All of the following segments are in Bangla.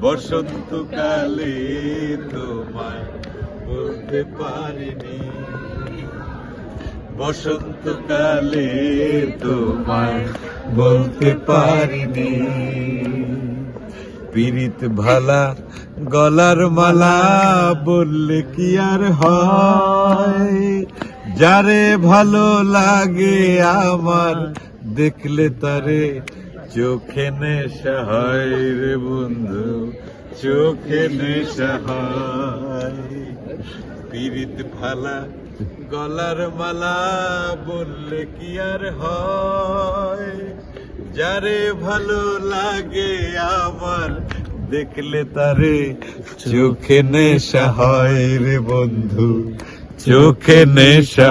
বসন্তকালে তোমায় বলতে পারিনি। বসন্তকালে তোমায় বলতে পারিনি। পীড়িত ভালা গলার মালা বললে কি আর হয়? যারে ভালো লাগে আমার, দেখলে তারে চোখে নেশা রে বন্ধু, চোখে নেশা পীড়িত ভালা গলার মালা বললে কি আর হয়? যারে ভালো লাগে আমার, দেখলে তারে চোখে নেশা রে বন্ধু, চোখে নেশা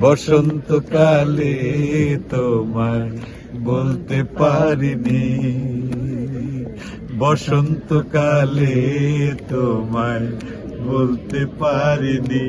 বসন্তকালে তোমায় বলতে পারিনি। বসন্তকালে তোমায় বলতে পারিনি।